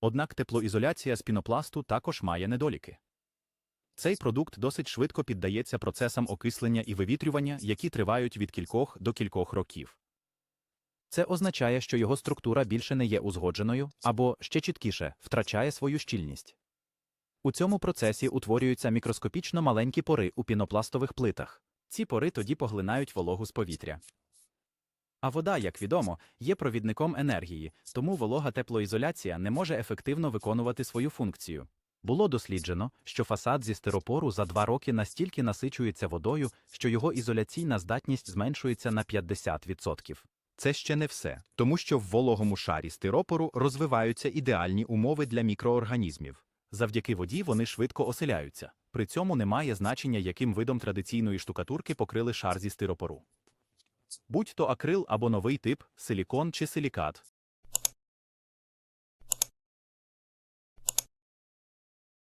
Однак теплоізоляція з пінопласту також має недоліки. Цей продукт досить швидко піддається процесам окислення і вивітрювання, які тривають від кількох до кількох років. Це означає, що його структура більше не є узгодженою або, ще чіткіше, втрачає свою щільність. У цьому процесі утворюються мікроскопічно маленькі пори у пінопластових плитах. Ці пори тоді поглинають вологу з повітря. А вода, як відомо, є провідником енергії, тому волога теплоізоляція не може ефективно виконувати свою функцію. Було досліджено, що фасад зі стиропору за два роки настільки насичується водою, що його ізоляційна здатність зменшується на 50%. Це ще не все, тому що в вологому шарі стиропору розвиваються ідеальні умови для мікроорганізмів. Завдяки воді вони швидко оселяються. При цьому немає значення, яким видом традиційної штукатурки покрили шар зі стиропору. Будь то акрил або новий тип, силікон чи силікат,